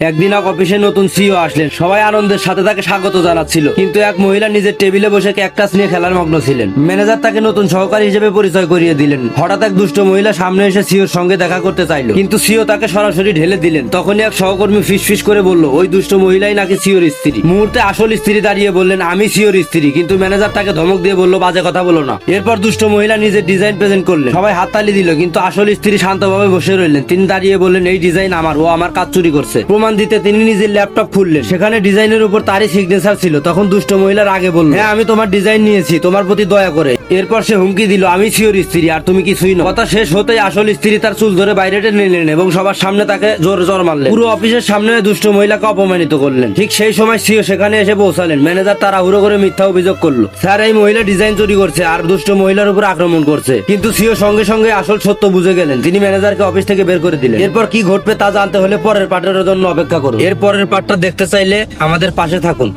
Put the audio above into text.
একদিন এক অফিসে নতুন সিও আসলেন। সবাই আনন্দের সাথে তাকে স্বাগত জানাচ্ছিল। কিন্তু এক মহিলা নিজের টেবিলে বসে ক্যাকটাস নিয়ে খেলার মগ্ন ছিলেন। ম্যানেজার তাকে নতুন সহকারী হিসেবে পরিচয় করিয়ে দিলেন। হঠাৎ এক দুষ্ট মহিলা সামনে এসে সিওর সঙ্গে দেখা করতে চাইলো। কিন্তু সিও তাকে সরাসরি ঢেলে দিলেন। তখনই এক সহকর্মী ফিস ফিস করে বলল, ওই দুষ্ট মহিলাই নাকি সিওর স্ত্রী? মুহূর্তে আসল স্ত্রী দাঁড়িয়ে বললেন, আমি সিওর স্ত্রী। কিন্তু ম্যানেজার তাকে ধমক দিয়ে বলল, বাজে কথা বলো না। এরপর দুষ্ট মহিলা নিজের ডিজাইন প্রেজেন্ট করলেন। সবাই হাততালি দিল, কিন্তু আসল স্ত্রী শান্তভাবে বসে রইলেন। তিনি দাঁড়িয়ে বললেন, এই ডিজাইন আমার, ও আমার কাজ চুরি করছে। প্রমাণ দিতে তিনি নিজের ল্যাপটপ খুললেন। সেখানে ডিজাইনের উপর তারই সিগনেচার ছিল। তখন দুষ্ট মহিলার আগে বলল হ্যাঁ আমি তোমার ডিজাইন নিয়েছি, তোমার প্রতি দয়া করে। এরপর সে হুমকি দিল, আমি সিওর স্ত্রী, আর তুমি কিছুই না কথা শেষ হতেই আসল স্ত্রী তার চুল ধরে বাইরে টেনে নিলেন এবং সবার সামনে তাকে জোর জোর মারলেন। পুরো অফিসের সামনে দুষ্ট মহিলাকে অপমানিত করলেন। ঠিক সেই সময় সিও সেখানে এসে পৌঁছালেন। ম্যানেজার তারা তাড়াহুড়ো করে মিথ্যা অভিযোগ করল, স্যার, এই মহিলা ডিজাইন চুরি করছে, আর দুষ্ট মহিলার উপর আক্রমণ করছে। কিন্তু সিও সঙ্গে সঙ্গে আসল সত্য বুঝে গেলেন। তিনি ম্যানেজারকে অফিস থেকে বের করে দিলেন। এরপর কি ঘটবে তা জানতে হলে পরের পার্টের জন্য অপেক্ষা করুন। এর পরের পার্টটা দেখতে চাইলে আমাদের পাশে থাকুন।